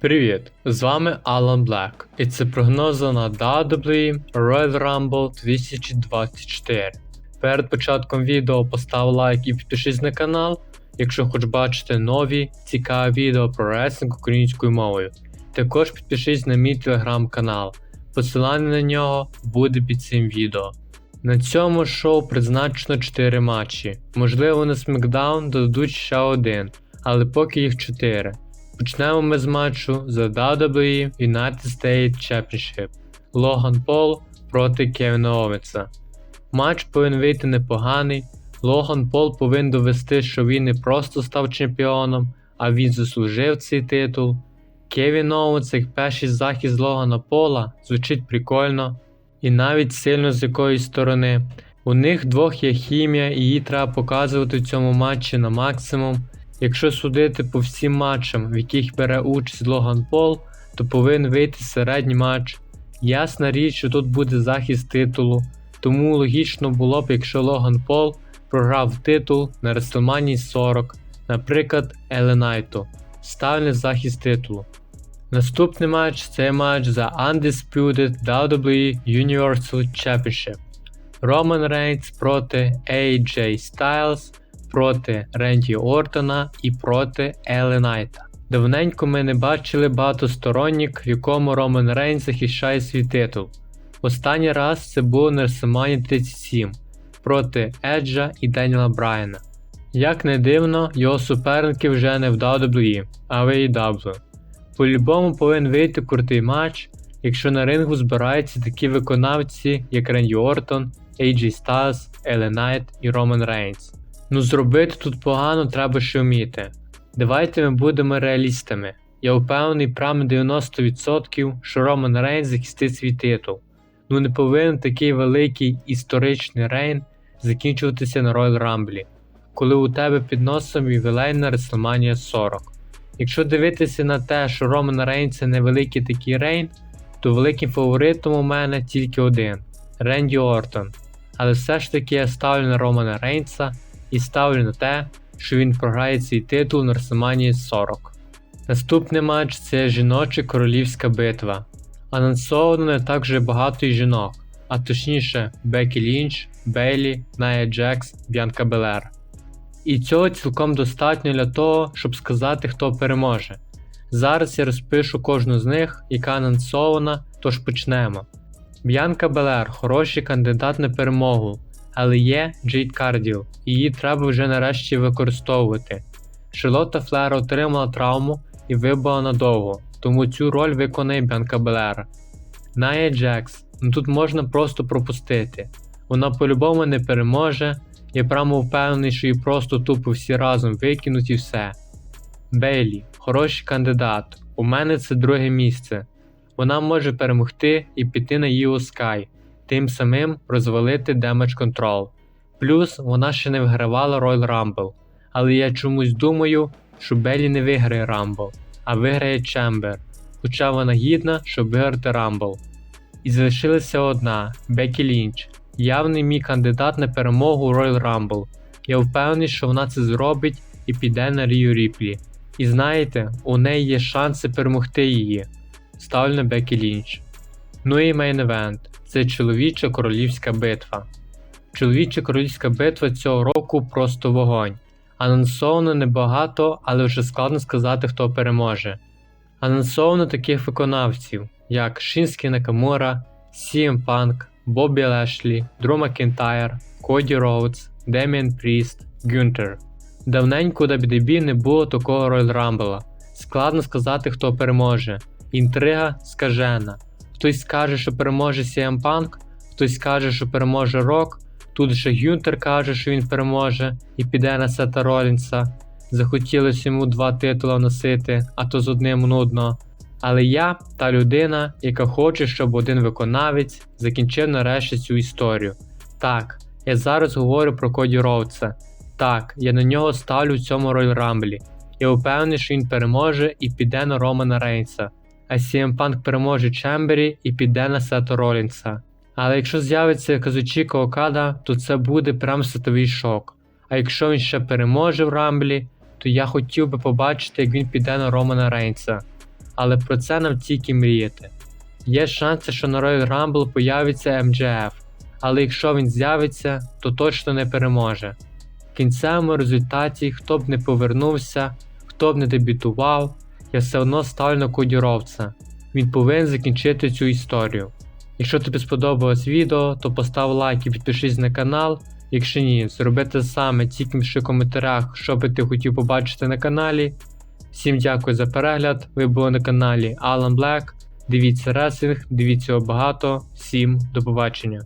Привіт! З вами Алан Блек, і це прогнози на WWE Royal Rumble 2024. Перед початком відео постав лайк і підпишись на канал, якщо хочеш бачити нові цікаві відео про реслінг українською мовою. Також підпишись на мій телеграм-канал. Посилання на нього буде під цим відео. На цьому шоу призначено 4 матчі. Можливо, на SmackDown додадуть ще один, але поки їх 4. Почнемо ми з матчу за WWE United States Championship Логан Пол проти Кевіна Оветса. Матч повинен вийти непоганий. Логан Пол повинен довести, що він не просто став чемпіоном, а він заслужив цей титул. Кевін Оуенс, як перший захист Логана Пола, звучить прикольно і навіть сильно з якоїсь сторони. У них двох є хімія, і її треба показувати в цьому матчі на максимум. Якщо судити по всім матчам, в яких бере участь Логан Пол, то повинен вийти середній матч. Ясна річ, що тут буде захист титулу, тому логічно було б, якщо Логан Пол програв титул на WrestleMania 40, наприклад, Еленайту, ставлять захист титулу. Наступний матч це матч за Undisputed WWE Universal Championship. Роман Рейнс проти AJ Styles проти Ренді Ортона і проти Еле Найта. Давненько ми не бачили багатостороннік, в якому Роман Рейнс захищає свій титул. Останній раз це було на WrestleMania 37 проти Еджа і Деніела Брайана. Як не дивно, його суперники вже не в WWE, а в AEW. По-любому повинен вийти крутий матч, якщо на рингу збираються такі виконавці, як Ренді Ортон, AJ Styles, Еле Найт і Роман Рейнс. Ну зробити тут погано треба ще вміти. Давайте ми будемо реалістами. Я впевнений прямо 90%, що Роман Рейнс захистить свій титул. Ну не повинен такий великий історичний рейн закінчуватися на Royal Rumble, коли у тебе під носом ювілейна WrestleMania 40. Якщо дивитися на те, що Роман Рейнс це невеликий такий рейн, то великим фаворитом у мене тільки один Ренді Ортон. Але все ж таки я ставлю на Романа Рейнса і ставлю на те, що він програє цей титул на WrestleMania 40. Наступний матч це жіноча королівська битва. Анонсовано не так вже багато й жінок, а точніше Бекі Лінч, Бейлі, Ная Джекс, Б'янка Белер. І цього цілком достатньо для того, щоб сказати, хто переможе. Зараз я розпишу кожну з них, яка анонсована, тож почнемо. Б'янка Белер хороший кандидат на перемогу, але є Джейд Карділ, її треба вже нарешті використовувати. Шарлотта Флер отримала травму і вибула надовго, тому цю роль виконає Б'янка Белер. Ная Джекс, ну тут можна просто пропустити. Вона по-любому не переможе, я прямо впевнений, що її просто тупо всі разом викинуть і все. Бейлі, хороший кандидат. У мене це друге місце. Вона може перемогти і піти на Io Sky, тим самим розвалити Damage Control. Плюс вона ще не вигравала Royal Rumble, але я чомусь думаю, що Беллі не виграє Rumble, а виграє Чембер, хоча вона гідна, щоб виграти Rumble. І залишилася одна Бекі Лінч, явний мій кандидат на перемогу у Royal Rumble. Я впевнений, що вона це зробить і піде на Рію Ріплі. І знаєте, у неї є шанси перемогти її. Ставлю на Бекі Лінч. Ну і мейн евент це чоловіча королівська битва. Чоловіча королівська битва цього року просто вогонь. Анонсовано небагато, але вже складно сказати, хто переможе. Анонсовано таких виконавців, як Шинський Накамура, CM Punk, Бобі Лешлі, Дру Макентайр, Коді Роудс, Деміан Пріст, Гюнтер. Давненько у WWE не було такого Royal Rumble. Складно сказати, хто переможе. Інтрига скажена. Хтось скаже, що переможе CM Punk, хтось скаже, що переможе Рок. Тут ще Гюнтер каже, що він переможе і піде на Сета Ролінса. Захотілося йому два титули носити, а то з одним нудно. Але я та людина, яка хоче, щоб один виконавець закінчив нарешті цю історію. Так, я зараз говорю про Коді Роудса. Так, я на нього ставлю в цьому Royal Rumble. Я впевнений, що він переможе і піде на Романа Рейнса. А CM Punk переможе Чембері і піде на Сета Ролінса. Але якщо з'явиться Казучіка Окада, то це буде прям світовий шок. А якщо він ще переможе в Рамблі, то я хотів би побачити, як він піде на Романа Рейнса. але про це нам тільки мріяти. Є шанси, що на Royal Rumble появиться MJF, але якщо він з'явиться, то точно не переможе. В кінцевому результаті, хто б не повернувся, хто б не дебютував, я все одно ставлю на Коді Ровца. Він повинен закінчити цю історію. Якщо тобі сподобалось відео, то постав лайк і підпишись на канал. Якщо ні, зроби те саме, тільки в коментарях, що би ти хотів побачити на каналі. Всім дякую за перегляд. Ви були на каналі Alan Black. Дивіться реслінг, дивіться його багато. Всім до побачення.